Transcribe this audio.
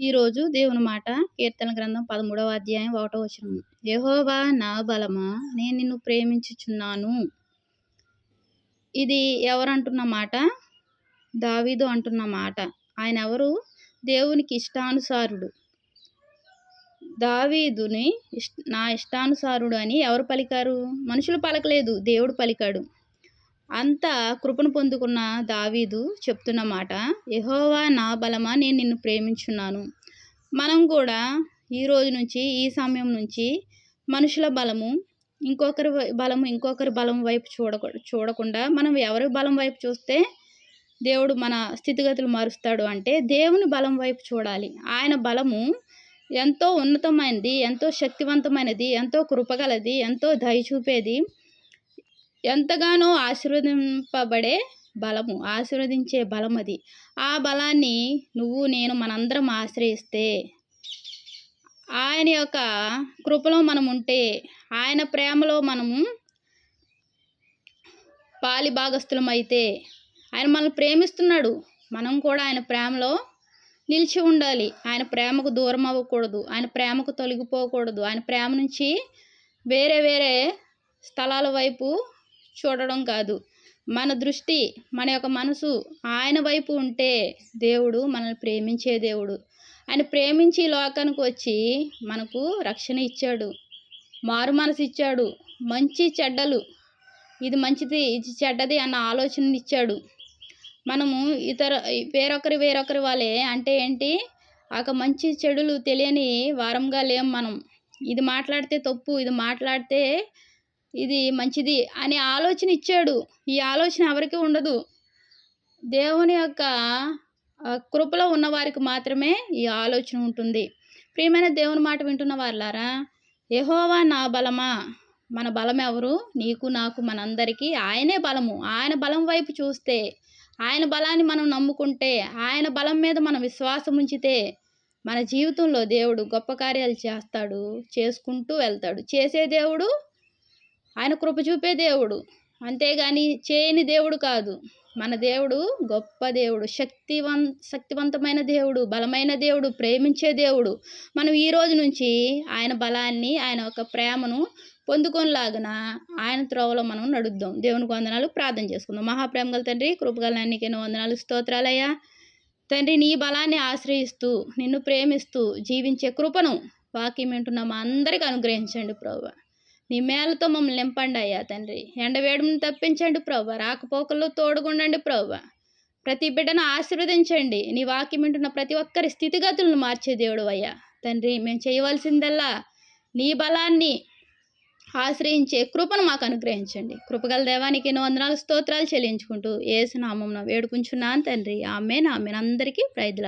ఈరోజు దేవుని మాట కీర్తన గ్రంథం పదమూడవ అధ్యాయం ఒకటో వచనం. యెహోవా నా బలమా? నేను నిన్ను ప్రేమించుచున్నాను. ఇది ఎవరంటున్న మాట? దావీదు అంటున్న మాట. ఆయన ఎవరు? దేవునికి ఇష్టానుసారుడు. దావీదుని ఇష్ నా ఇష్టానుసారుడు అని ఎవరు పలికారు? మనుషులు పలకలేదు దేవుడు పలికాడు. అంత కృపను పొందుకున్న దావీదు చెప్తున్న మాట యహోవా నా బలమా? నేను నిన్ను ప్రేమించున్నాను. మనం కూడా ఈ రోజు నుంచి ఈ సమయం నుంచి మనుషుల బలము ఇంకొకరి బలము ఇంకొకరి బలం వైపు చూడ చూడకుండా మనం ఎవరి బలం వైపు చూస్తే దేవుడు మన స్థితిగతులు మారుస్తాడు అంటే దేవుని బలం వైపు చూడాలి. ఆయన బలము ఎంతో ఉన్నతమైనది ఎంతో శక్తివంతమైనది ఎంతో కృపగలది ఎంతో దయ చూపేది ఎంతగానో ఆశీర్వదింపబడే బలము ఆశీర్వదించే బలం అది. ఆ బలాన్ని నువ్వు నేను మనందరం ఆశ్రయిస్తే ఆయన యొక్క కృపలో మనం ఉంటే ఆయన ప్రేమలో మనము పాలి భాగస్థులం అయితే ఆయన మనల్ని ప్రేమిస్తున్నాడు. మనం కూడా ఆయన ప్రేమలో నిలిచి ఉండాలి. ఆయన ప్రేమకు దూరం అవ్వకూడదు. ఆయన ప్రేమకు తొలగిపోకూడదు. ఆయన ప్రేమ నుంచి వేరే వేరే స్థలాల వైపు చూడడం కాదు. మన దృష్టి మన యొక్క మనసు ఆయన వైపు ఉంటే దేవుడు మనల్ని ప్రేమించే దేవుడు. ఆయన ప్రేమించి లోకానికి వచ్చి మనకు రక్షణ ఇచ్చాడు. మారు మనసు ఇచ్చాడు. మంచి చెడ్డలు. ఇది మంచిది ఇది చెడ్డది అన్న ఆలోచన ఇచ్చాడు. మనము ఇతర వేరొకరి వేరొకరి వాళ్ళే అంటే ఏంటి? ఒక మంచి చెడులు తెలియని వారంగా లేం మనం. ఇది మాట్లాడితే తప్పు ఇది మాట్లాడితే ఇది మంచిది అనే ఆలోచన ఇచ్చాడు. ఈ ఆలోచన ఎవరికి ఉండదు. దేవుని యొక్క కృపలో ఉన్నవారికి మాత్రమే ఈ ఆలోచన ఉంటుంది. ప్రియమైన దేవుని మాట వింటున్న వాళ్ళారా యహోవా నా బలమా? మన బలం ఎవరు? నీకు నాకు మనందరికీ ఆయనే బలము. ఆయన బలం వైపు చూస్తే ఆయన బలాన్ని మనం నమ్ముకుంటే ఆయన బలం మీద మనం విశ్వాసం ఉంచితే మన జీవితంలో దేవుడు గొప్ప కార్యాలు చేస్తాడు చేసుకుంటూ వెళ్తాడు. చేసే దేవుడు ఆయన కృప చూపే దేవుడు. అంతేగాని చేయని దేవుడు కాదు. మన దేవుడు గొప్ప దేవుడు. శక్తివం శక్తివంతమైన దేవుడు బలమైన దేవుడు ప్రేమించే దేవుడు. మనం ఈ రోజు నుంచి ఆయన బలాన్ని ఆయన యొక్క ప్రేమను పొందుకొనిలాగన ఆయన త్రోవలో మనం నడుద్దాం. దేవునికి వందనాలు. ప్రార్థన చేసుకుందాం. మహాప్రేమ గల తండ్రి కృపగల నీకెన్నో వందనాలు. స్తోత్రాలయ్యా. తండ్రి నీ బలాన్ని ఆశ్రయిస్తూ నిన్ను ప్రేమిస్తూ జీవించే కృపను వాక్యం వింటున్న. మా అందరికీ అనుగ్రహించండి ప్రభు. నీ మేలతో మమ్మల్ని నింపండి అయ్యా తండ్రి ఎండవేడుని తప్పించండి ప్రభు రాకపోకల్లో తోడుగుండండి ప్రభు ప్రతి బిడ్డను ఆశీర్వదించండి. నీ వాక్యం వింటున్న ప్రతి ఒక్కరి స్థితిగతులను మార్చే దేవుడు అయ్యా తండ్రి మేము చేయవలసిందల్లా నీ బలాన్ని ఆశ్రయించే కృపను మాకు అనుగ్రహించండి. కృపగల దేవానికి ఎన్నో వందనాలు స్తోత్రాలు చెల్లించుకుంటూ ఏసునామం వేడుకుంటున్నాను తండ్రి. ఆమె నా అందరికీ ప్రైదులా